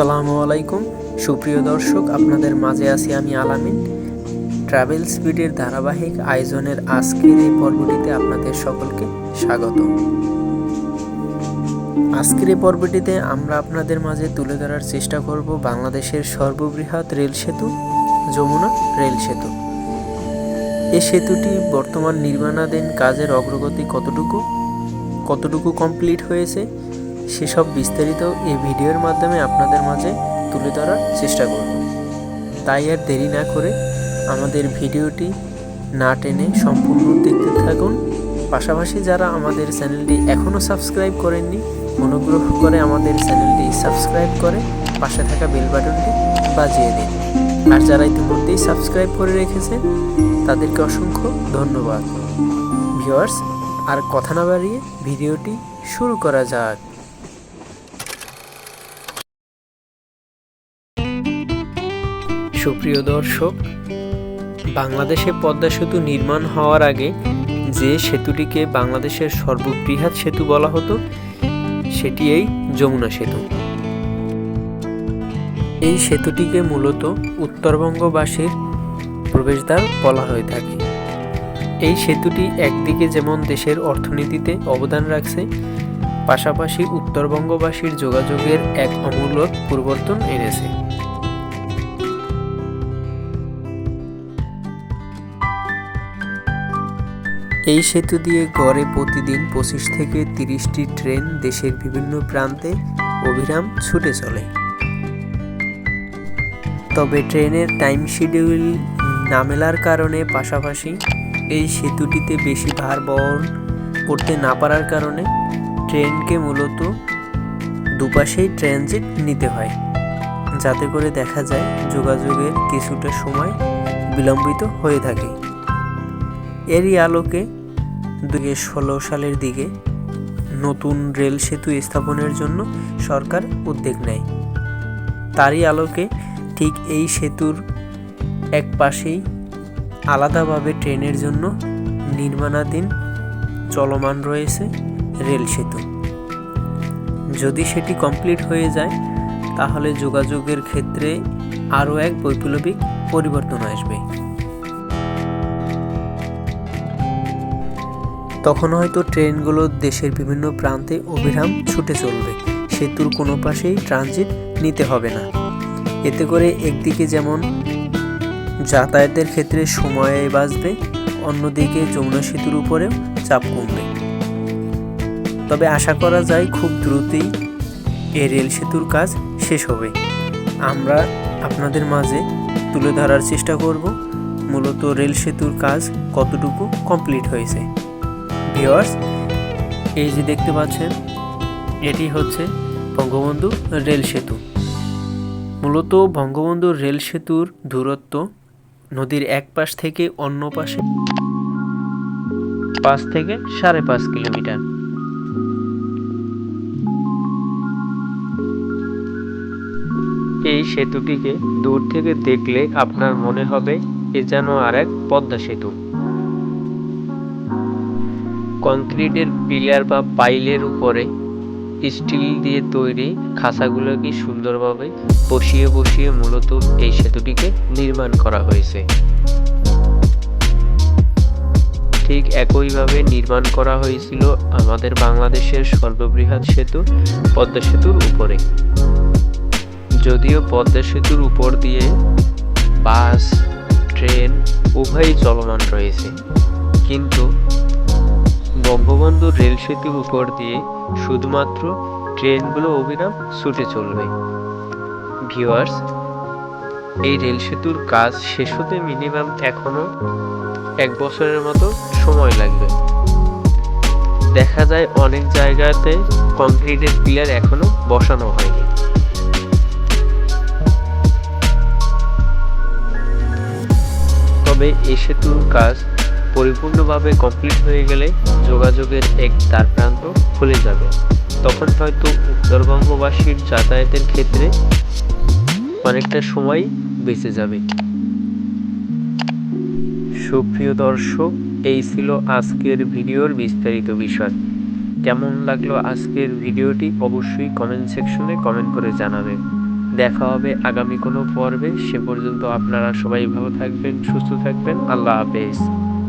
আসসালামু আলাইকুম। সুপ্রিয় দর্শক, আপনাদের মাঝে আছি আমি আলামিন। ট্রাভেল স্পিডের ধারাবাহিক আয়োজনের আজকের এই পর্বটিতে আপনাদের সকলকে স্বাগত। আজকের এই পর্বটিতে আমরা আপনাদের মাঝে তুলে ধরার চেষ্টা করব বাংলাদেশের সর্ববৃহৎ রেল সেতু, যমুনা রেল সেতু। এই সেতুটি বর্তমান নির্মাণাধীন কাজের অগ্রগতি কতটুকু? কতটুকু কমপ্লিট হয়েছে? সেসব বিস্তারিত এই ভিডিওর মাধ্যমে আপনাদের মাঝে তুলে ধরার চেষ্টা করব। তাই আর দেরি না করে আমাদের ভিডিওটি না টেনে সম্পূর্ণ দেখতে থাকুন। পাশাপাশি যারা আমাদের চ্যানেলটি এখনও সাবস্ক্রাইব করেননি, অনুগ্রহ করে আমাদের চ্যানেলটি সাবস্ক্রাইব করে পাশে থাকা বেল বাটনটি বাজিয়ে দিন। আর যারা ইতিমধ্যেই সাবস্ক্রাইব করে রেখেছে তাদেরকে অসংখ্য ধন্যবাদ। ভিওয়ার্স আর কথা না বাড়িয়ে ভিডিওটি শুরু করা যাক। সুপ্রিয় দর্শক, বাংলাদেশে পদ্মা সেতু নির্মাণ হওয়ার আগে যে সেতুটিকে বাংলাদেশের সর্ববৃহৎ সেতু বলা হতো, সেটি এই যমুনা সেতু। এই সেতুটিকে মূলত উত্তরবঙ্গবাসীর প্রবেশদ্বার বলা হয়ে থাকে। এই সেতুটি একদিকে যেমন দেশের অর্থনীতিতে অবদান রাখছে, পাশাপাশি উত্তরবঙ্গবাসীর যোগাযোগের এক অমূল্য পরিবর্তন এনেছে। এই সেতু দিয়ে গড়ে প্রতিদিন পঁচিশ থেকে তিরিশটি ট্রেন দেশের বিভিন্ন প্রান্তে অবিরাম ছুটে চলে। তবে ট্রেনের টাইম শিডিউল না মেলার কারণে পাশাপাশি এই সেতুটিতে বেশি ভার বহন করতে না পারার কারণে ট্রেনকে মূলত দুপাশেই ট্রানজিট নিতে হয়। যাতে করে দেখা যায় যোগাযোগের কিছুটা সময় বিলম্বিত হয়ে থাকে। এরই আলোকে দুই ষোলো সালের দিকে নতুন রেল সেতু স্থাপনের জন্য সরকার উদ্যোগ নেয়। তারই আলোকে ঠিক এই সেতুর এক পাশেই আলাদাভাবে ট্রেনের জন্য নির্মাণাধীন চলমান রয়েছে রেল সেতু। যদি সেটি কমপ্লিট হয়ে যায়, তাহলে যোগাযোগের ক্ষেত্রে আরও এক বৈপ্লবিক পরিবর্তন আসবে। তখন হয়তো ট্রেনগুলো দেশের বিভিন্ন প্রান্তে অবিরাম ছুটে চলবে। সেতুর কোনো পাশেই ট্রানজিট নিতে হবে না। এতে করে একদিকে যেমন যাতায়াতের ক্ষেত্রে সময় বাঁচবে, অন্যদিকে যমুনা সেতুর উপরেও চাপ কমবে। তবে আশা করা যায় খুব দ্রুতই এই রেল সেতুর কাজ শেষ হবে। আমরা আপনাদের মাঝে তুলে ধরার চেষ্টা করব, মূলত রেল সেতুর কাজ কতটুকু কমপ্লিট হয়েছে। ভিওয়ার্স এই যে দেখতে পাচ্ছেন, এটি হচ্ছে বঙ্গবন্ধু রেল সেতু। মূলত বঙ্গবন্ধু রেল সেতুর দূরত্ব নদীর এক পাশ থেকে অন্য পাশে পাঁচ থেকে সাড়ে পাঁচ কিলোমিটার। এই সেতুটিকে দূর থেকে দেখলে আপনার মনে হবে এ যেন আর এক পদ্মা সেতু। কংক্রিটের পিলার বা পাইলের উপরে স্টিল দিয়ে তৈরি খাঁচাগুলোকে সুন্দরভাবে বসিয়ে বসিয়ে মূলত এই সেতুটিকে নির্মাণ করা হয়েছে। ঠিক একইভাবে নির্মাণ করা হয়েছিল আমাদের বাংলাদেশের সর্ববৃহৎ সেতু, পদ্মা সেতুর উপরে। যদিও পদ্মা সেতুর উপর দিয়ে বাস, ট্রেন উভয়ই চলমান রয়েছে। কিন্তু বঙ্গবন্ধু রেল সেতুর উপর দিয়ে শুধুমাত্র ট্রেনগুলো অবিরাম ছুটে চলবে। ভিওয়ার্স এই রেল সেতুর কাজ শেষ হতে মিনিমাম এখনও এক বছরের মতো সময় লাগবে। দেখা যায় অনেক জায়গাতে কংক্রিটের পিলার এখনও বসানো হয়নি। তবে এই সেতুর কাজ পরিপূর্ণভাবে কমপ্লিট হয়ে গেলে যোগাযোগের এক দ্বার প্রান্ত খুলে যাবে। তখন হয়তো উত্তরবঙ্গবাসীর যাতায়াতের ক্ষেত্রে অনেকটা সময় বেঁচে যাবে। সুপ্রিয় দর্শক, এই ছিল আজকের ভিডিওর বিস্তারিত বিষয়। কেমন লাগল আজকের ভিডিওটি অবশ্যই কমেন্ট সেকশনে কমেন্ট করে জানাবেন। দেখা হবে আগামী কোনো পর্বে। সে পর্যন্ত আপনারা সবাই ভালো থাকবেন, সুস্থ থাকবেন। আল্লাহ হাফেজ।